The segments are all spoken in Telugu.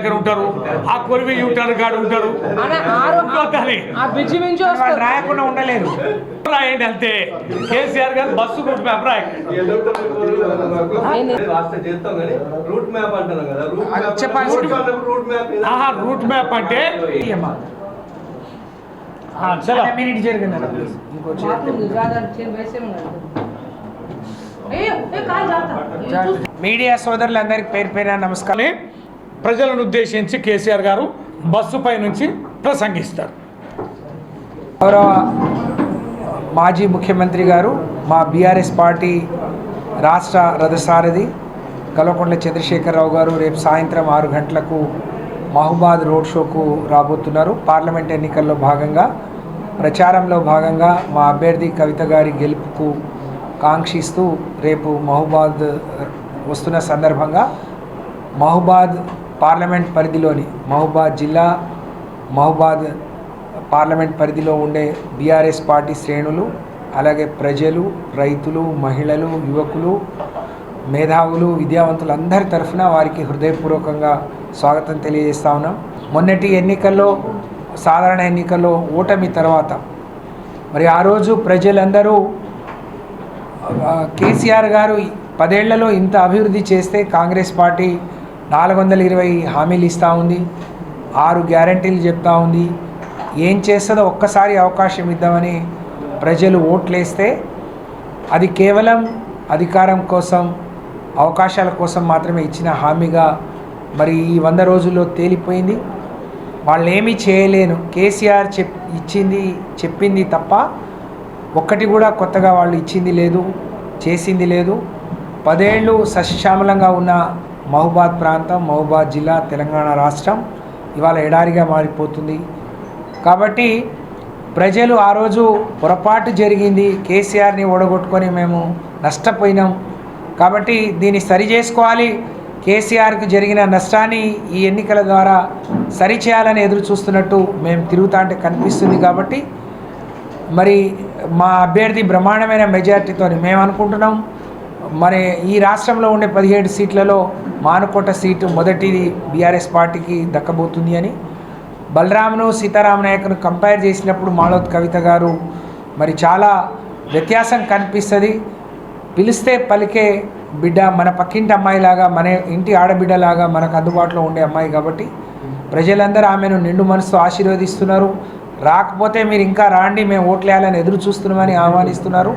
దగ్గర ఉంటారు ఆ కొరివి ఉంటారు కాడు ఉంటారు రాయకుండా ఉండలేదు రాయండి అంతే. కేసీఆర్ గారు బస్సు రూట్ మ్యాప్ రాయండి. రూట్ మ్యాప్ అంటే మీడియా సోదరులందరికీ పేరు పేరు నమస్కారం. ప్రజలను ఉద్దేశించి కేసీఆర్ గారు బస్సుపై నుంచి ప్రసంగిస్తారు. గౌరవ మాజీ ముఖ్యమంత్రి గారు మా బీఆర్ఎస్ పార్టీ రాష్ట్ర రథసారథి కల్వకుంట్ల చంద్రశేఖరరావు గారు రేపు సాయంత్రం ఆరు గంటలకు మహబాద్ రోడ్ షోకు రాబోతున్నారు. పార్లమెంట్ ఎన్నికల్లో భాగంగా ప్రచారంలో భాగంగా మా అభ్యర్థి కవిత గారి గెలుపుకు కాంక్షిస్తూ రేపు మహబాద్ వస్తున్న సందర్భంగా మహబాద్ పార్లమెంట్ పరిధిలోని మహబాద్ జిల్లా మహబాద్ పార్లమెంట్ పరిధిలో ఉండే బీఆర్ఎస్ పార్టీ శ్రేణులు అలాగే ప్రజలు రైతులు మహిళలు యువకులు మేధావులు విద్యావంతులు అందరి తరఫున వారికి హృదయపూర్వకంగా స్వాగతం తెలియజేస్తా ఉన్నాం. మొన్నటి ఎన్నికల్లో సాధారణ ఎన్నికల్లో ఓటమి తర్వాత మరి ఆ రోజు ప్రజలందరూ కేసీఆర్ గారు పదేళ్ళలో ఇంత అభివృద్ధి చేస్తే కాంగ్రెస్ పార్టీ నాలుగు వందల ఇరవై హామీలు ఇస్తూ ఉంది. ఆరు గ్యారంటీలు చెప్తా ఉంది. ఏం చేస్తుందో ఒక్కసారి అవకాశం ఇద్దామని ప్రజలు ఓట్లేస్తే అది కేవలం అధికారం కోసం అవకాశాల కోసం మాత్రమే ఇచ్చిన హామీగా మరి ఈ వంద రోజుల్లో తేలిపోయింది. వాళ్ళు ఏమీ చేయలేను. కేసీఆర్ చెప్ ఇచ్చింది చెప్పింది తప్ప ఒక్కటి కూడా కొత్తగా వాళ్ళు ఇచ్చింది లేదు చేసింది లేదు. పదేళ్ళు సస్యశ్యామలంగా ఉన్న మహబాద్ ప్రాంతం మహబాద్ జిల్లా తెలంగాణ రాష్ట్రం ఇవాళ ఎడారిగా మారిపోతుంది. కాబట్టి ప్రజలు ఆ రోజు పొరపాటు జరిగింది కేసీఆర్ని ఓడగొట్టుకొని మేము నష్టపోయినాం. కాబట్టి దీన్ని సరి చేసుకోవాలి. కేసీఆర్కు జరిగిన నష్టాన్ని ఈ ఎన్నికల ద్వారా సరిచేయాలని ఎదురు చూస్తున్నట్టు మేము తిరుగుతా అంటే కనిపిస్తుంది కాబట్టి మరి మా అభ్యర్థి బ్రహ్మాండమైన మెజార్టీతో మేము అనుకుంటున్నాం. మరి ఈ రాష్ట్రంలో ఉండే పదిహేడు సీట్లలో మానుకోట సీటు మొదటిది బీఆర్ఎస్ పార్టీకి దక్కబోతుంది అని. బలరామును సీతారామ నాయకును కంపేర్ చేసినప్పుడు మాలోత్ కవిత గారు మరి చాలా వ్యత్యాసం కనిపిస్తుంది. పిలిస్తే పలికే బిడ్డ మన పక్కింటి అమ్మాయిలాగా మన ఇంటి ఆడబిడ్డలాగా మనకు అందుబాటులో ఉండే అమ్మాయి కాబట్టి ప్రజలందరూ ఆమెను నిండు మనసుతో ఆశీర్వదిస్తున్నారు. రాకపోతే మీరు ఇంకా రాండి మేము ఓట్లేయాలని ఎదురు చూస్తున్నామని ఆహ్వానిస్తున్నారు.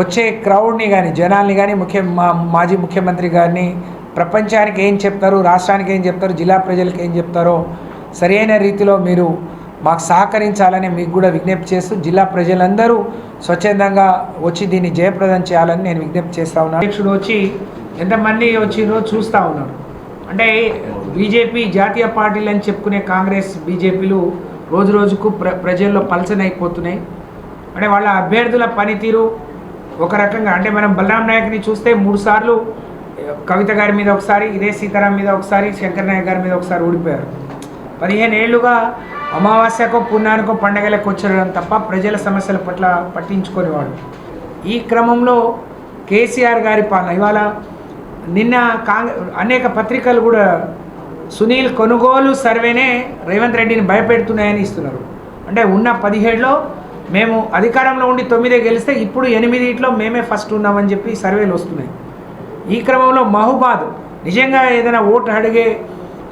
వచ్చే క్రౌడ్ని కానీ జనాల్ని కానీ ముఖ్య మా మాజీ ముఖ్యమంత్రి గారిని ప్రపంచానికి ఏం చెప్తారు రాష్ట్రానికి ఏం చెప్తారు జిల్లా ప్రజలకు ఏం చెప్తారో సరైన రీతిలో మీరు మాకు సహకరించాలని మీకు కూడా విజ్ఞప్తి చేస్తూ జిల్లా ప్రజలందరూ స్వచ్ఛందంగా వచ్చి దీన్ని జయప్రదం చేయాలని నేను విజ్ఞప్తి చేస్తా ఉన్నాను. అధ్యక్షుడు వచ్చి ఎంతమంది వచ్చిందో చూస్తూ ఉన్నారు అంటే బీజేపీ జాతీయ పార్టీలు అని చెప్పుకునే కాంగ్రెస్ బీజేపీలు రోజు రోజుకు ప్ర ప్రజల్లో పలచనైపోతున్నాయి అంటే వాళ్ళ అభ్యర్థుల పనితీరు ఒక రకంగా అంటే మనం బలరాం నాయక్ని చూస్తే మూడు సార్లు కవిత గారి మీద ఒకసారి ఇదే సీతారాం మీద ఒకసారి శంకర్ నాయక్ గారి మీద ఒకసారి ఓడిపోయారు. పదిహేను ఏళ్ళుగా అమావాస్యకో పుణ్యానికో పండగలకు వచ్చడం తప్ప ప్రజల సమస్యల పట్ల పట్టించుకునేవాడు. ఈ క్రమంలో కేసీఆర్ గారి పాలన ఇవాళ నిన్న కాంగ్రె అనేక పత్రికలు కూడా సునీల్ కొనుగోలు సర్వేనే రేవంత్ రెడ్డిని భయపెడుతున్నాయని ఇస్తున్నారు. అంటే ఉన్న పదిహేడులో మేము అధికారంలో ఉండి తొమ్మిదే గెలిస్తే ఇప్పుడు ఎనిమిదిట్లో మేమే ఫస్ట్ ఉన్నామని చెప్పి సర్వేలు వస్తున్నాయి. ఈ క్రమంలో మహుబాద్ నిజంగా ఏదైనా ఓటు అడిగే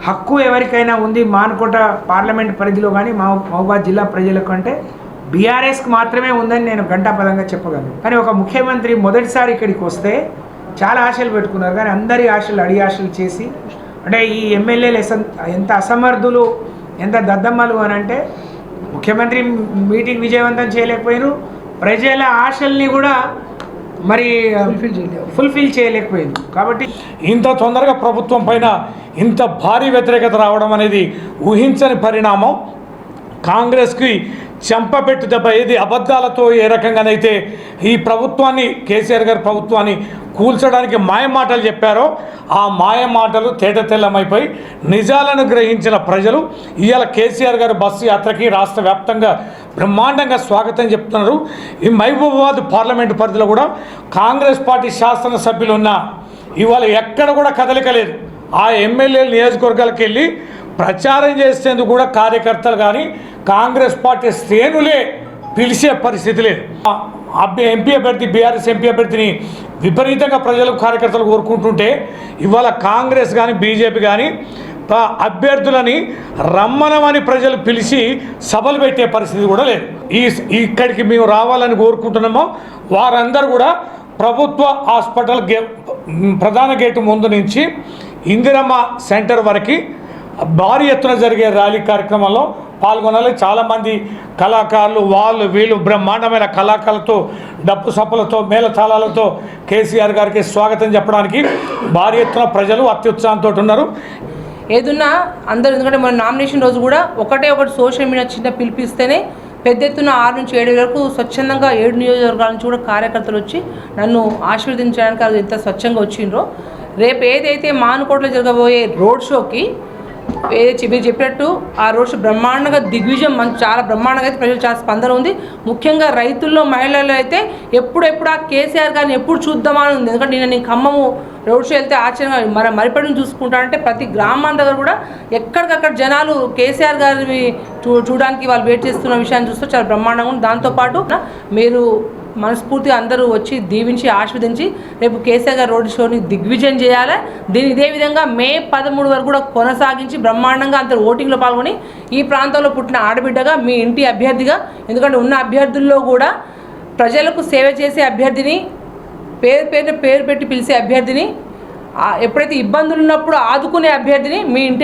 హక్కు ఎవరికైనా ఉంది మానుకోట పార్లమెంట్ పరిధిలో కానీ మా మహబాద్ జిల్లా ప్రజలకు అంటే బీఆర్ఎస్కి మాత్రమే ఉందని నేను గంటాపదంగా చెప్పగలను. కానీ ఒక ముఖ్యమంత్రి మొదటిసారి ఇక్కడికి వస్తే చాలా ఆశలు పెట్టుకున్నారు. కానీ అందరి ఆశలు అడి ఆశలు చేసి అంటే ఈ ఎమ్మెల్యేలు ఎస- ఎంత అసమర్థులు ఎంత దద్దమ్మలు అని అంటే ముఖ్యమంత్రి మీటింగ్ విజయవంతం చేయలేకపోయారు ప్రజల ఆశల్ని కూడా మరి ఫుల్ఫిల్ చేయలేకపోయింది కాబట్టి ఇంత తొందరగా ప్రభుత్వం పైన ఇంత భారీ వ్యతిరేకత రావడం అనేది ఊహించని పరిణామం. కాంగ్రెస్కి చెంపపెట్టు దెబ్బ ఏది అబద్ధాలతో ఏ రకంగానైతే ఈ ప్రభుత్వాన్ని కేసీఆర్ గారి ప్రభుత్వాన్ని కూల్చడానికి మాయ మాటలు చెప్పారో ఆ మాయ మాటలు తేట నిజాలను గ్రహించిన ప్రజలు ఇవాళ కేసీఆర్ గారు బస్సు యాత్రకి రాష్ట్ర వ్యాప్తంగా బ్రహ్మాండంగా స్వాగతం చెప్తున్నారు. ఈ మహబూబాబాద్ పార్లమెంటు పరిధిలో కూడా కాంగ్రెస్ పార్టీ శాసనసభ్యులు ఉన్న ఇవాళ ఎక్కడ కూడా కదలిక లేదు. ఆ ఎమ్మెల్యే నియోజకవర్గాలకు వెళ్ళి ప్రచారం చేసేందుకు కూడా కార్యకర్తలు కానీ కాంగ్రెస్ పార్టీ శ్రేణులే పిలిచే పరిస్థితి లేదు. ఎంపీ అభ్యర్థి బీఆర్ఎస్ ఎంపీ అభ్యర్థిని విపరీతంగా ప్రజలు కార్యకర్తలు కోరుకుంటుంటే ఇవాళ కాంగ్రెస్ కానీ బీజేపీ కానీ అభ్యర్థులని రమ్మనమని ప్రజలు పిలిచి సభలు పెట్టే పరిస్థితి కూడా లేదు. ఈ ఇక్కడికి మేము రావాలని కోరుకుంటున్నామో వారందరూ కూడా ప్రభుత్వ హాస్పిటల్ గే ప్రధాన గేటు ముందు నుంచి ఇందిరమ్మ సెంటర్ వరకు భారీ ఎత్తున జరిగే ర్యాలీ కార్యక్రమంలో పాల్గొనాలి. చాలామంది కళాకారులు వాళ్ళు వీళ్ళు బ్రహ్మాండమైన కళాకారులతో డప్పు సప్పులతో మేళతాళాలతో కేసీఆర్ గారికి స్వాగతం చెప్పడానికి భారీ ఎత్తున ప్రజలు అత్యుత్సాహంతో ఉన్నారు. ఏదున్నా అందరూ ఎందుకంటే మన నామినేషన్ రోజు కూడా ఒకటే ఒకటి సోషల్ మీడియా చిన్న పిలిపిస్తేనే పెద్ద ఎత్తున ఆరు నుంచి ఏడు వరకు స్వచ్ఛందంగా ఏడు నియోజకవర్గాల నుంచి కూడా కార్యకర్తలు వచ్చి నన్ను ఆశీర్వదించడానికి అది ఎంత స్వచ్ఛంగా వచ్చిండ్రో. రేపు ఏదైతే మానుకోటలో జరగబోయే రోడ్ షోకి ఏదైతే మీరు చెప్పినట్టు ఆ రోజు బ్రహ్మాండంగా దిగ్విజయం మంచి చాలా బ్రహ్మాండంగా అయితే ప్రజలు చాలా స్పందన ఉంది. ముఖ్యంగా రైతుల్లో మహిళలు అయితే ఎప్పుడెప్పుడు ఆ కేసీఆర్ గారిని ఎప్పుడు చూద్దామా ఉంది. ఎందుకంటే నేను నేను ఖమ్మము రోడ్ షో వెళ్తే ఆశ్చర్యంగా మన మరిపడిని చూసుకుంటానంటే ప్రతి గ్రామం దగ్గర కూడా ఎక్కడికక్కడ జనాలు కేసీఆర్ గారిని చూ చూడడానికి వాళ్ళు వెయిట్ చేస్తున్న విషయాన్ని చూస్తే చాలా బ్రహ్మాండంగా ఉంది. దాంతోపాటు మీరు మనస్ఫూర్తిగా అందరూ వచ్చి దీవించి ఆస్వాదించి రేపు కేసీఆర్ గారు రోడ్ షోని దిగ్విజయం చేయాలి. దీని ఇదే విధంగా మే పదమూడు వరకు కూడా కొనసాగించి బ్రహ్మాండంగా అంత ఓటింగ్లో పాల్గొని ఈ ప్రాంతంలో పుట్టిన ఆడబిడ్డగా మీ ఇంటి అభ్యర్థిగా ఎందుకంటే ఉన్న అభ్యర్థుల్లో కూడా ప్రజలకు సేవ చేసే అభ్యర్థిని పేరు పేరు పేరు పెట్టి పిలిచే అభ్యర్థిని ఎప్పుడైతే ఇబ్బందులు ఉన్నప్పుడు ఆదుకునే అభ్యర్థిని మీ ఇంటి